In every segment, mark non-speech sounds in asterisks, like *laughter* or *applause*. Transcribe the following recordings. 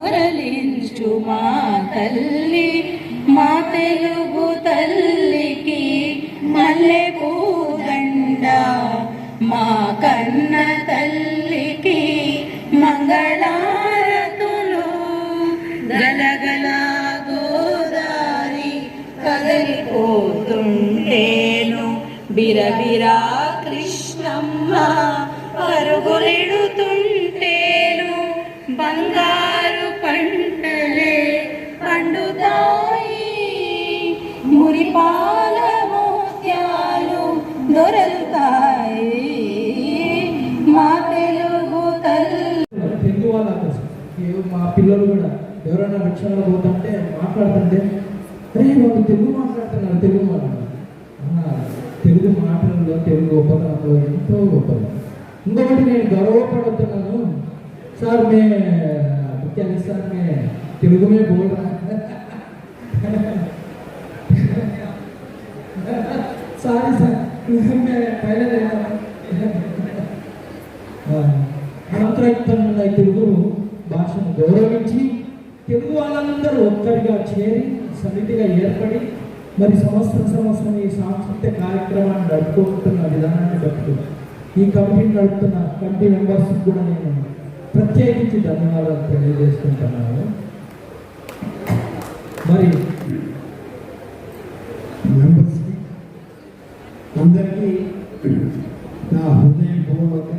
మురళించు మా తల్లి మా తెలుగు తల్లికి మల్లె పూదండ. మా కన్న తల్లికి మంగళారతులు. గలగల గోదారి కదలిపోతుంటేను బిరబిరా మా పిల్లలు కూడా ఎవరైనా రిక్షాలో పోతుంటే మాట్లాడుతుంటే అరే వాళ్ళు తెలుగు మాట్లాడుతున్నారు తెలుగు మాట్లాడారు తెలుగు మాటలలో తెలుగు గొప్పతనంలో ఎంతో గొప్పతనం ఇంకొకటి నేను గర్వపడుతున్నాను. సార్ మే ముఖ్యంగా సార్ మే తెలుగు మే బోల్ *laughs* సారీ సార్ *laughs* మే పైన అనంతరయుక్తమైన ఈ తెలుగు భాషను గౌరవించి తెలుగు వాళ్ళందరూ ఒక్కరిగా చేరి సమితిగా ఏర్పడి మరి సంవత్సరం సంవత్సరం ఈ సాంస్కృతిక కార్యక్రమాన్ని నడుపుకుంటున్న విధానాన్ని బట్టి ఈ కమిటీని నడుపుతున్న కమిటీ మెంబర్స్ కూడా నేను ప్రత్యేకించి ధన్యవాదాలు తెలియజేసుకుంటున్నాను. మరి మెంబర్స్కి అందరికీ నా హృదయపూర్వక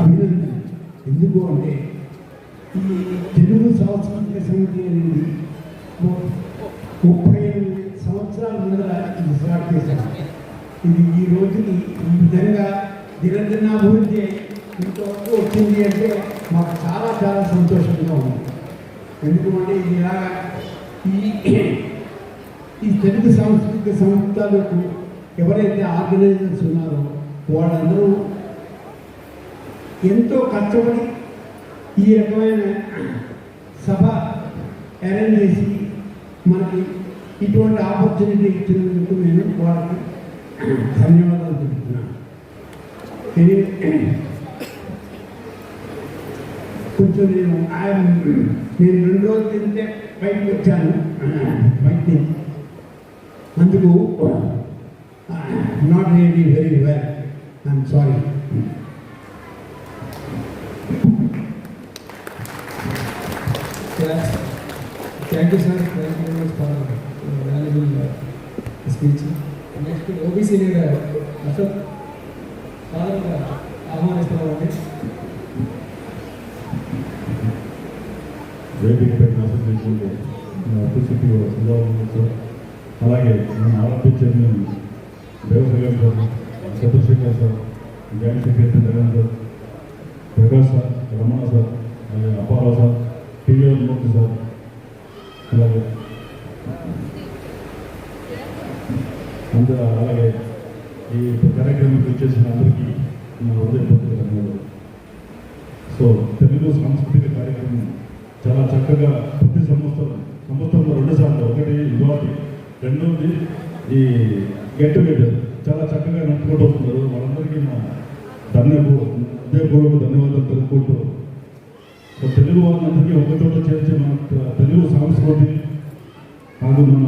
అభినందన ఎందుకు అంటే ఈ తెలుగు సాంస్కృతిక సమితి అనేది ముప్పై ఎనిమిది సంవత్సరాల ముందర ఇది స్టార్ట్ చేశాను ఇది ఈ రోజుకి ఈ విధంగా దినదినాభివృద్ధి అయి ఇంతవరకు వచ్చింది అంటే మాకు చాలా చాలా సంతోషంగా ఉంది. ఎందుకంటే ఇది ఈ ఈ తెలుగు సాంస్కృతిక సంస్థలకు ఎవరైతే ఆర్గనైజర్స్ ఉన్నారో వాళ్ళందరూ ఎంతో కష్టపడి ఈ రకమైన సభ అరేంజ్ చేసి మనకి ఇటువంటి ఆపర్చునిటీ ఇచ్చినందుకు నేను వాళ్ళకి ధన్యవాదాలు చెప్తున్నాను. కొంచెం నేను ఆయన నేను రెండు రోజులు తింటే బయటకు వచ్చాను. బయట అందుకు not really very well I'm sorry thank you sir thank you very much for valuable speech next OBC leader Ashok సాధారణంగా ఆహ్వానిస్తున్నామండి వేదికపై ఆసక్తించింది అతిశక్తి సుధాకర్ సార్ అలాగే మన ఆరోగ్య chairman Devasagar sir Chandrashekar sir joint secretary Narendra Prakash sir Ramana sir అలాగే Apparao sir TV Murthy sir అందరూ అలాగే ఈ కార్యక్రమానికి వచ్చేసిన అందరికీ నా హృదయపూర్వక ధన్యవాదాలు. సో తెలుగు సాంస్కృతిక కార్యక్రమం చాలా చక్కగా ప్రతి సంవత్సరం సంవత్సరంలో రెండు సార్లు ఒకటి యువతి రెండవది ఈ గెట్ టుగెదర్ చాలా చక్కగా నడుపుకుంటూ వస్తున్నారు. వాళ్ళందరికీ నా ధన్యపూ హృదయపూర్వక ధన్యవాదాలు తెలుపుకుంటూ తెలుగు వాళ్ళందరికీ ఒక చోట చేర్చి మన తెలుగు సంస్కృతి ಹಾಗೂ మన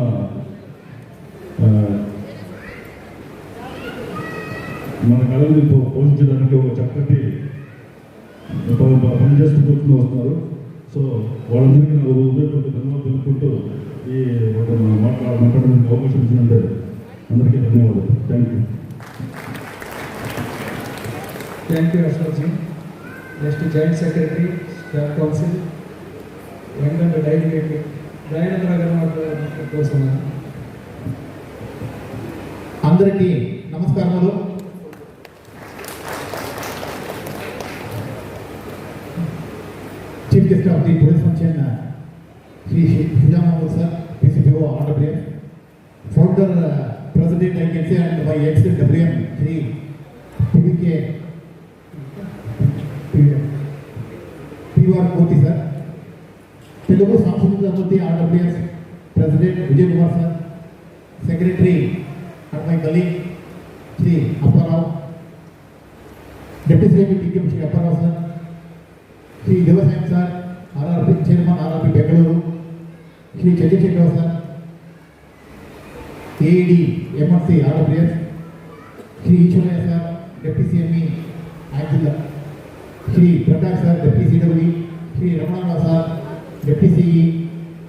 మన కళని పోషించడానికి ఒక చక్కటి పనిచేస్తూ కూర్చుని వస్తున్నారు. సో వాళ్ళందరికీ నాకు ఉదయపూర్వక ధన్యవాదాలు తెలుపుకుంటూ ఈ మాట్లాడ మాట్లాడడానికి అవకాశం ఇచ్చినంటే అందరికీ ధన్యవాదాలు. Thank you thank you Ashok ji next joint secretary staff Venkata diary meeting Dayananda గారు కోసం అందరికీ నమస్కారములు. Chief guest of the police chairman Shri Sriramababu sir PCPO RWM founder president I can say and by ex WM Shri PVK PR Murthy sir Telugu సాంస్కృతిక సమితి RWS president Vijay Kumar sir secretary and my colleague Shri Apparao. Deputy secretary Shri Apparao sir. Shri Devasayam sir RRP chairman RRP Bengaluru. Shri Chandrashekararao sir. AED MSC RRPS Shri Eshwaraiah sir deputy CME యాక్చువల్గా Shri Prakash sir deputy CW. Shri Ramanarao sir deputy CE.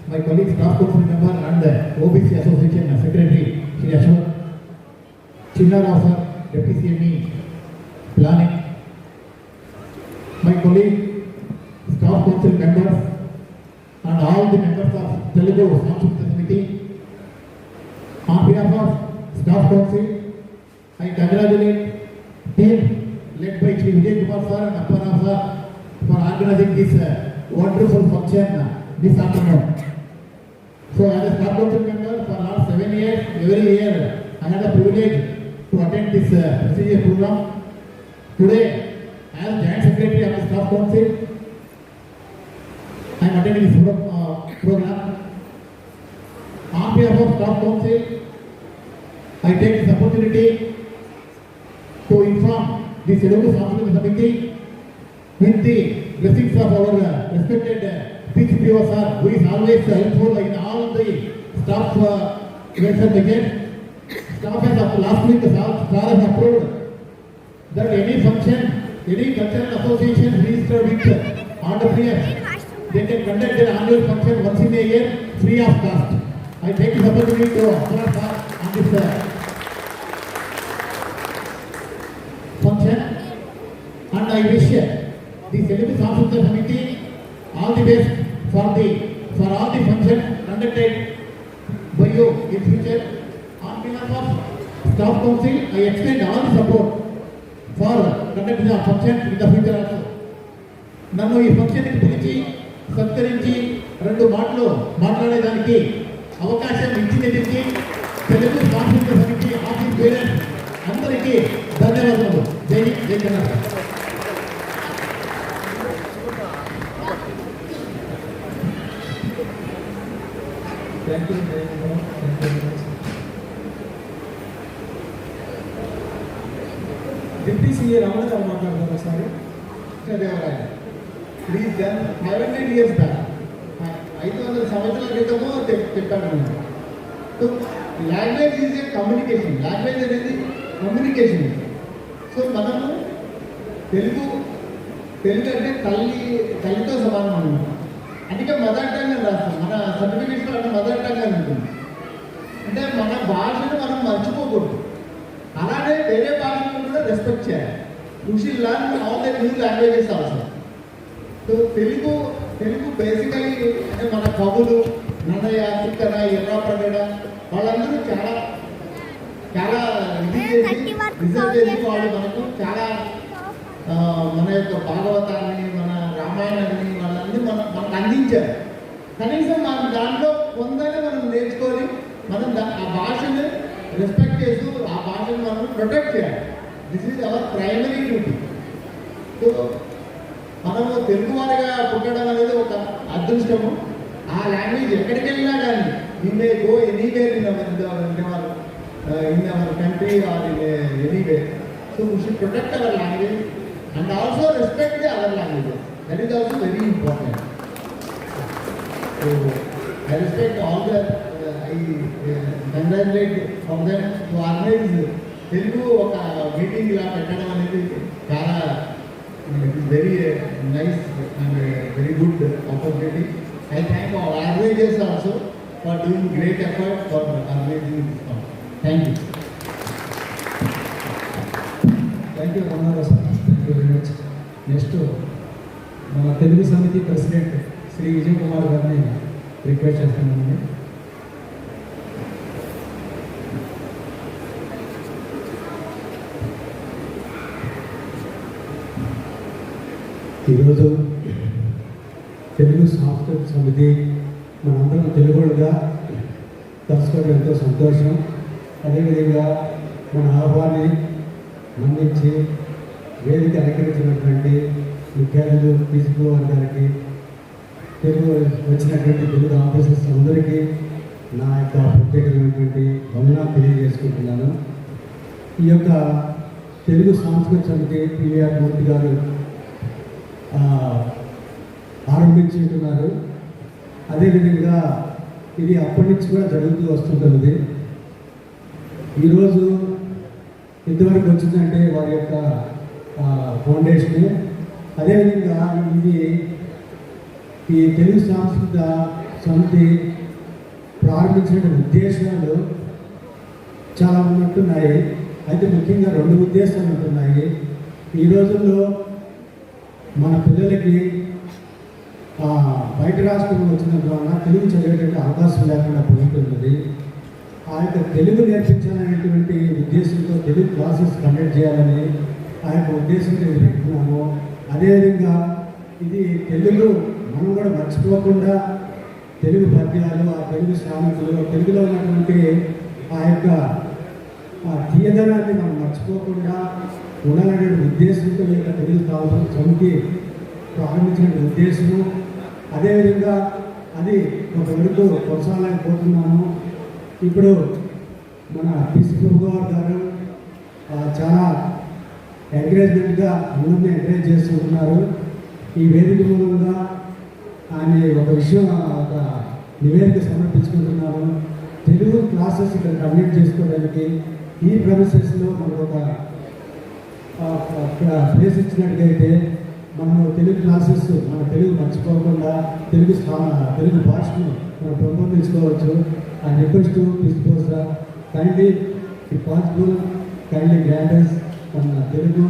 My colleagues staff council member and OBC association secretary Shri Ashok. Chinnarasa, Deputy CME, Planning, my colleague, staff council members, and all the members of Telugu Sanskrit Committee. On behalf of staff council, I congratulate team led by Shri Vijay Kumar sir and Appan sir for organizing this wonderful function this afternoon. So as a staff council member for last seven years, every year I had the privilege to attend this uh, prestigious program. Today, as Joint Secretary of the Staff Council, I am attending this pro- uh, program. On behalf of Staff Council, I take this opportunity to inform the Telugu Sanskrit Committee with the blessings of our uh, respected uh, speech PO sir, who is always uh, helpful in all the staff uh, events and has, up- last week, staff has approved that any function, any cultural association registered with entrepreneurs, they can conduct their annual function once in a year free of cost. I take this opportunity to applaud on this uh, function and I wish the Telugu Sanskrit Committee all the best for the, for all the functions conducted by you in future. On behalf of staff council, I extend all the support for conducting the function in the future also. నన్ను ఈ ఫంక్షన్కి పిలిచి సత్కరించి రెండు మాటలు మాట్లాడేదానికి అవకాశం ఇచ్చినందుకు తెలుగు సాంస్కృతిక సమితి ఆఫీస్ పేరెంట్స్ అందరికీ ధన్యవాదాలు జై జై Karnataka Thank you very much thank you deputy CA Ramana గారు మాట్లాడతారు ఒకసారి Devaraya please five hundred years back. ఐదు వందల సంవత్సరాల క్రితము చెప్పాను so language is a communication. Language అనేది కమ్యూనికేషన్. సో మనము తెలుగు తెలుగు అంటే తల్లి తల్లితో సమానం అన్నమాట అందుకే మదర్ టంగ్ అని రాస్తాం మన సర్టిఫికేట్స్లో అంటే మదర్ టంగ్ అని ఉంటుంది. అంటే మన భాషను మనం మర్చిపోకూడదు. అలానే వేరే రెస్పెక్ట్ చేయాలి. You shall learn all the new languages also so Telugu Telugu basically అంటే మన కవులు నన్నయ్య తిక్కన ఎర్రాప్రగడ వాళ్ళందరూ చాలా చాలా ఇది చేసి రిసర్చ్ చేసి వాళ్ళు మనకు చాలా మన యొక్క భాగవతాన్ని మన రామాయణాన్ని వాళ్ళందరూ మన మనకు అందించారు. కనీసం మనం దాంట్లో కొందనే మనం నేర్చుకొని మనం ఆ భాషను రెస్పెక్ట్ చేస్తూ ఆ భాషను మనం ప్రొటెక్ట్ చేయాలి. This is our primary duty so మనము తెలుగువారిగా పుట్టడం అనేది ఒక అదృష్టము. ఆ లాంగ్వేజ్ ఎక్కడికి వెళ్ళినా కానీ ఇన్నే go anywhere in our in our country or in anywhere so we should protect our language and also respect the our language that is also very important so I respect all the I congratulate for that to organize Telugu ఒక meeting ఇలా పెట్టడం అనేది చాలా very nice and very good opportunity I thank all organizers also for doing great effort for organizing this thank you thank you Ramanarao sir thank you very much next మన తెలుగు సమితి president Shri Vijay Kumar గారిని request చేస్తున్నానండి ఈరోజు Telugu software సమితి మనందరం తెలుగుగా కలుసుకోవడం ఎంతో సంతోషం. అదేవిధంగా మన ఆహ్వాన్ని మన్నించి వేదిక అలంకరించినటువంటి విద్యార్థులు తీసుకోవాలి గారికి తెలుగు వచ్చినటువంటి తెలుగు ఆఫీసర్స్ అందరికీ నా యొక్క ప్రత్యేకమైనటువంటి వందన తెలియజేసుకుంటున్నాను. ఈ యొక్క తెలుగు సాంస్కృతిక సమితి పివిఆర్ మూర్తి గారు ఆ, ఆరంభించుకుంటున్నారు అదేవిధంగా ఇది అప్పటి నుంచి కూడా జరుగుతూ వస్తుంటుంది. ఈరోజు ఎంతవరకు వచ్చిందంటే వారి యొక్క ఆ, ఫౌండేషన్. అదేవిధంగా ఇది ఈ తెలుగు సాంస్కృతిక సమితి ప్రారంభించిన ఉద్దేశాలు చాలా ఉన్నట్టున్నాయి. అయితే ముఖ్యంగా రెండు ఉద్దేశాలు ఉంటున్నాయి. ఈ రోజుల్లో మన పిల్లలకి బయట రాష్ట్రంలో వచ్చిన ద్వారా తెలుగు చదివేటువంటి అవకాశం లేకుండా పోతున్నది ఆ యొక్క తెలుగు నేర్పించాలనేటువంటి ఉద్దేశంతో తెలుగు క్లాసెస్ కండక్ట్ చేయాలని ఆ యొక్క ఉద్దేశంతో పెట్టుకున్నాము అదేవిధంగా ఇది తెలుగు మనం కూడా మర్చిపోకుండా తెలుగు పద్యాలు ఆ తెలుగు శ్రామికులు తెలుగులో ఉన్నటువంటి ఆ యొక్క ఆ తీయదనాన్ని మనం మర్చిపోకుండా ఉండాలనే ఉద్దేశంతో ఇక్కడ తెలుగు కావాల్సిన సమితి ప్రారంభించిన ఉద్దేశము. అదేవిధంగా అది ఒక వరకు కొనసాగలేకపోతున్నాము ఇప్పుడు మన పిసి గారు గారు చాలా ఎంకరేజ్మెంట్గా అందరినీ ఎంకరేజ్ చేస్తున్నారు ఈ వేదిక మూలంగా ఆయన ఒక విషయం ఒక నివేదిక సమర్పించుకుంటున్నాము తెలుగు క్లాసెస్ ఇక్కడ కండక్ట్ చేసుకోవడానికి ఈ ప్రొసెస్లో మనకు ఒక ప్లేస్ ఇచ్చినట్టుగైతే మనము తెలుగు క్లాసెస్ మన తెలుగు మర్చిపోకుండా తెలుగు తెలుగు భాషను మనం పెంపొందించుకోవచ్చు I request principal sir kindly if possible kindly గ్రాండర్స్ మన Telugu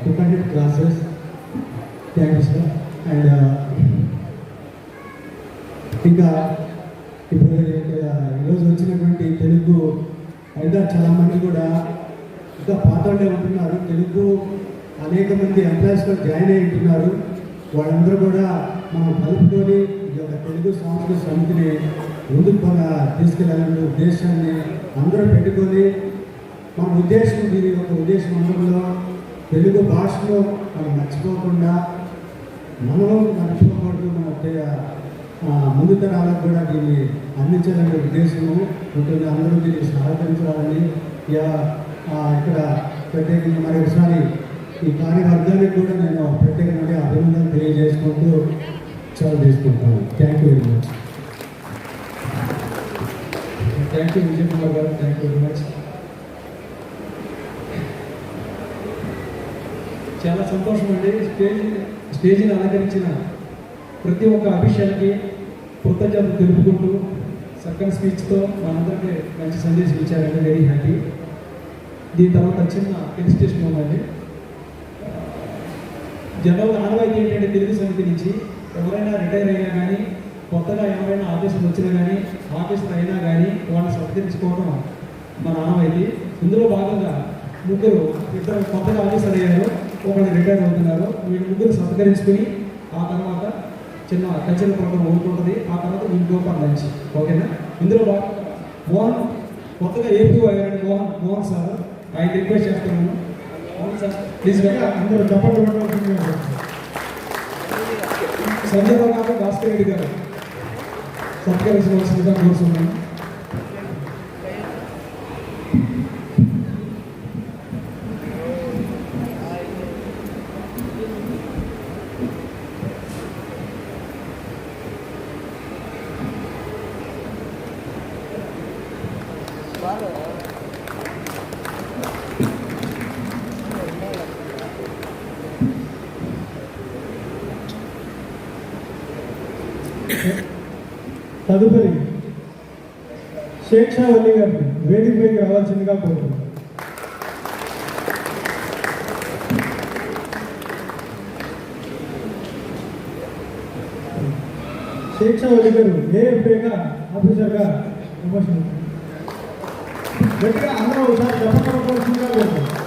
to conduct classes thank you sir and ఇంకా ఇప్పుడు uh, ఈరోజు వచ్చినటువంటి తెలుగు అయితే చాలా మంది కూడా ఇంకా పాతోళ్ళే ఉంటున్నారు. తెలుగు అనేక మంది ఎంప్లాయీస్లో జాయిన్ అయి ఉంటున్నారు. వాళ్ళందరూ కూడా మనం కలుపుకొని ఈ యొక్క తెలుగు సాంస్కృతిక సమితిని ముందుకు మన తీసుకెళ్ళాలనే ఉద్దేశాన్ని అందరూ పెట్టుకొని మన ఉద్దేశం దీని యొక్క ఉద్దేశం అందరిలో తెలుగు భాషలో మనం మర్చిపోకుండా మనలో మర్చిపోకూడదు మన ముందు తరాలకు కూడా దీన్ని అందించాలనే ఉద్దేశము ఉంటుంది. అందరూ దీన్ని సహకరించాలని ఇక ఇక్కడ ప్రత్యేకంగా మరి ఒకసారి ఈ కార్యవర్గానికి కూడా నేను ప్రత్యేకంగా అభినందనలు తెలియజేసుకుంటూ చాలా చేసుకుంటాను thank you very much thank you Vijay Kumar గారు. థ్యాంక్ యూ వెరీ మచ్ చాలా సంతోషం అండి స్టేజ్ స్టేజ్ని అలంకరించిన ప్రతి ఒక్క అభిషేక్కి కృతజ్ఞతలు తెలుపుకుంటూ సక్కని స్పీచ్తో మనందరికీ మంచి సందేశం ఇచ్చారంటే వెరీ హ్యాపీ దీని తర్వాత చిన్న ఫెలిసిటేషన్ ఉందండి. జనరల్ ఆనవాయితీ ఏంటంటే తెలుగు సమితి నుంచి ఎవరైనా రిటైర్ అయినా కానీ కొత్తగా ఎవరైనా ఆఫీసులు వచ్చినా కానీ ఆఫీసులు అయినా కానీ వాళ్ళని సత్కరించుకోవడం మన ఆనవాయితీ ఇందులో భాగంగా ముగ్గురు ఇద్దరు కొత్తగా ఆఫీసర్ అయ్యారు ఒకళ్ళు రిటైర్ అవుతున్నారు. వీళ్ళు ముగ్గురు సత్కరించుకుని ఆ తర్వాత చిన్న కల్చరల్ ప్రోగ్రామ్ ఉంటుంది ఆ తర్వాత ఇంట్లో పండించి ఓకేనా? ఇందులో భాగంగా మోహన్ కొత్తగా ఏపీ అయ్యారండి మోహన్ మోహన్ సార్. ఆయన రిక్వెస్ట్ చేస్తున్నాను. అవును సార్. ప్లీజ్ అందరూ చప్పట్లు కొట్టవలసిందిగా సంజయ్ రావు గారు భాస్కర్ రెడ్డి గారు. సత్కరించవలసిందిగా కోరుతున్నాను తదుపరి శేక్షా వల్లి గారిని వేదికపైకి రావాల్సిందిగా కోరుతున్నాను. శేక్షా వల్లి గారు ఏఎఫ్ఏగా ఆఫీసర్గా ప్రమోషన్ గట్టిగా అందరూ ఒకసారి చెప్పకపోవాల్సిందిగా కోరుతున్నాను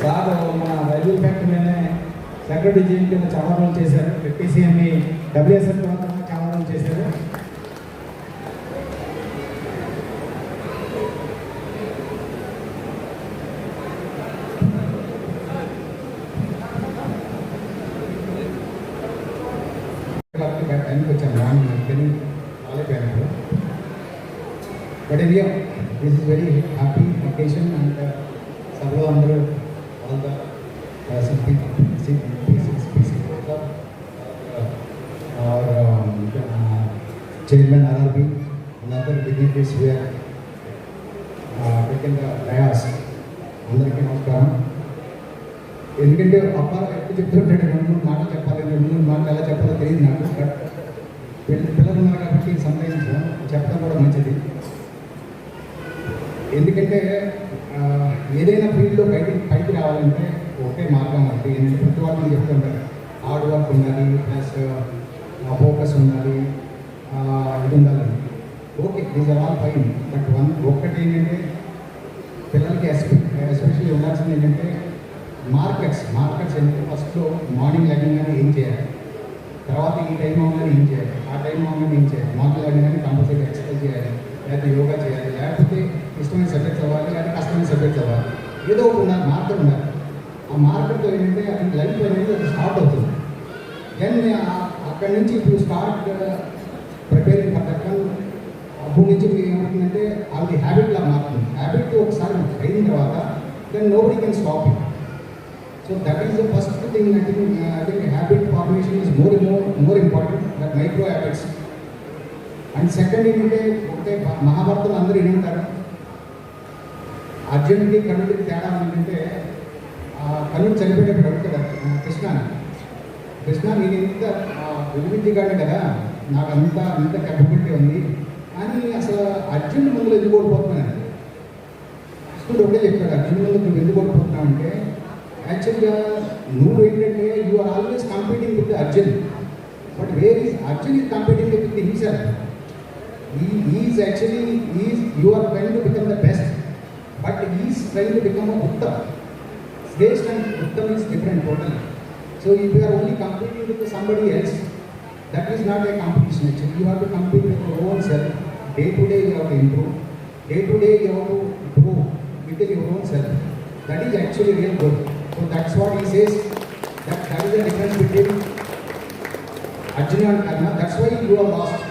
సార్ మన రైల్వే ఫ్యాక్టరీలోనే సెక్రటరీ జీవి కింద చాలా రోజులు చేశారు. టీసీఎంఈ డబ్ల్యూఎస్ఎఫ్ తర్వాత చాలా రోజులు చేశారు. టైంకి వచ్చాను మార్నింగ్ వాళ్ళే పేరు బట్ ఇది this is very happy occasion and సభలో అందరూ ఆల్ ద చైర్మన్ ఆర్ఆర్బి వాళ్ళందరూ డిగ్నిటీస్ వేర్ టేకెన్ ద ప్రయాస్. అందరికీ నమస్కారం. ఎందుకంటే అబ్బాయి ఎక్కువ చెప్తుంటాడు రెండు మూడు మాటలు చెప్పాలి రెండు మూడు మాటలు ఎలా చెప్పాలో తెలియదు నాకు బట్ పిల్లలు ఉన్నారు కాబట్టి సందేశం చెప్పడం కూడా మంచిది. ఎందుకంటే ఏదైనా ఫీల్డ్లో బయటికి పైకి రావాలంటే ఒకే మార్గం అంటే ప్రతి వాళ్ళు చెప్తుంటారు హార్డ్ వర్క్ ఉండాలి ప్లస్ ఫోకస్ ఉండాలి ఆ, ఇది ఉండాలని okay these are all fine but one ఒక్కటి ఏంటంటే పిల్లలకి ఎస్పెషల్లీ ఉండాల్సింది ఏంటంటే మార్కెట్స్ మార్కెట్స్ ఏంటంటే ఫస్ట్లో మార్నింగ్ లెగంగానే ఏం చేయాలి? తర్వాత ఈ టైం అవగానే ఏం చేయాలి? ఆ టైం అవగానే ఏం చేయాలి? మార్నింగ్ లెగంగానే కంపల్సరీ ఎక్సర్సైజ్ చేయాలి. లేకపోతే యోగా చేయాలి. లేకపోతే ఇష్టమైన సబ్జెక్ట్స్ అవ్వాలి. లేకపోతే కష్టమైన సబ్జెక్ట్స్ అవ్వాలి. ఏదో ఒకటి ఉండాలి. మార్కెట్ ఉండాలి. ఆ మార్కెట్ ఏంటంటే అది లైఫ్ అనేది అది స్టార్ట్ అవుతుంది. దెన్ అక్కడి నుంచి ఇప్పుడు స్టార్ట్ ప్రిపేరింగ్ ఫర్ దట్ అప్పుడు నుంచి ఏమవుతుందంటే అది హ్యాబిట్లా మారుతుంది. హ్యాబిట్ ఒకసారి అయిన తర్వాత then nobody can stop it so that is the first thing I think I think habit formation is more more more important that micro habits and second ఏంటంటే ఒకటే మహాభారతంలో అందరూ ఏమంటారు అర్జునుడికి కర్ణుడికి తేడా ఏంటంటే ఆ కర్ణుడు చనిపోయేటప్పుడు అడుగుతాడు ఆ, కృష్ణ కృష్ణ నేను ఎంత విలువిద్యగానే కదా నాకు అంత అంత కెపబిలిటీ ఉంది. కానీ అసలు అర్జున్ ముందులు ఎందుకు ఓడిపోతున్నాను అసలు ఒకటే చెప్పాడు అర్జున్ ముందు నువ్వు ఎందుకు ఓడిపోతున్నావు అంటే యాక్చువల్గా నువ్వు ఏంటంటే you are always competing with Arjun but where is Arjun is competing with the himself is actually is you are train to become the best but is train to become a Uttam శ్రేష్ఠ and Uttam is different total so if you are only competing with somebody else that is not a competition actually you have to compete with own self compete day to day you have to improve day to day you have to grow within your own self that is actually real good so that's what he says that that is the difference between Arjuna and Karna. That's why you are lost.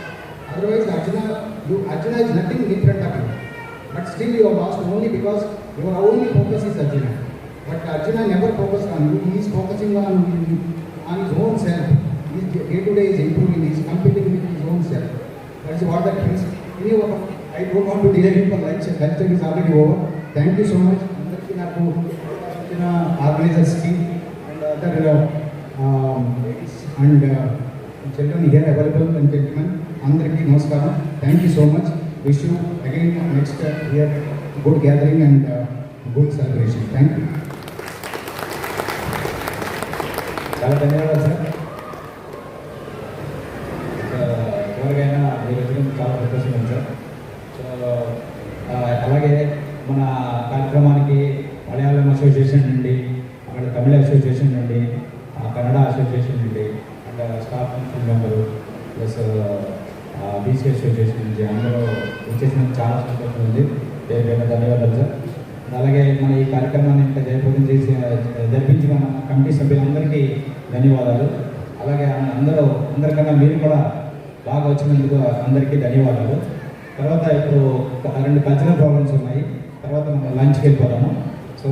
Otherwise, Arjuna, you, Arjuna is nothing in front of you. But still you are lost only because your only focus is Arjuna. But Arjuna never focused on you. He is focusing on on his own self. He is day to day is improving. He is competing with his own self. That is what that means. ఇది ఒక I don't want to delay for lunch. Lunch time is already over. Thank you so much. అందరికీ నాకు ఇచ్చిన ఆర్గనైజర్స్కి and other and children here available and gentlemen అందరికీ నమస్కారం. Thank you so much wish you again next year good gathering and good celebration thank you చాలా ధన్యవాదాలు sir ఇంకా ఎవరికైనా మీరు వచ్చినందుకు చాలా సంతోషంగా ఉంది సార్ సో ఆ, అలాగే మన కార్యక్రమానికి మలయాళం అసోసియేషన్ నుండి అక్కడ తమిళ అసోసియేషన్ నుండి కన్నడ అసోసియేషన్ నుండి and staff council member plus BC association నుంచి అందరూ వచ్చేసిన చాలా సంతోషం ఉంది. పేరు ధన్యవాదాలు సార్. అలాగే మన ఈ కార్యక్రమాన్ని ఇంత జయప్రదం చేసి జరిపించిన మన కమిటీ సభ్యులందరికీ ధన్యవాదాలు. అలాగే అందరూ అందరికన్నా మీరు కూడా బాగా వచ్చినందుకు అందరికీ ధన్యవాదాలు. తర్వాత ఇప్పుడు రెండు పంచన ప్రోగ్రామ్స్ ఉన్నాయి. తర్వాత మనం లంచ్కి వెళ్ళిపోతాము సో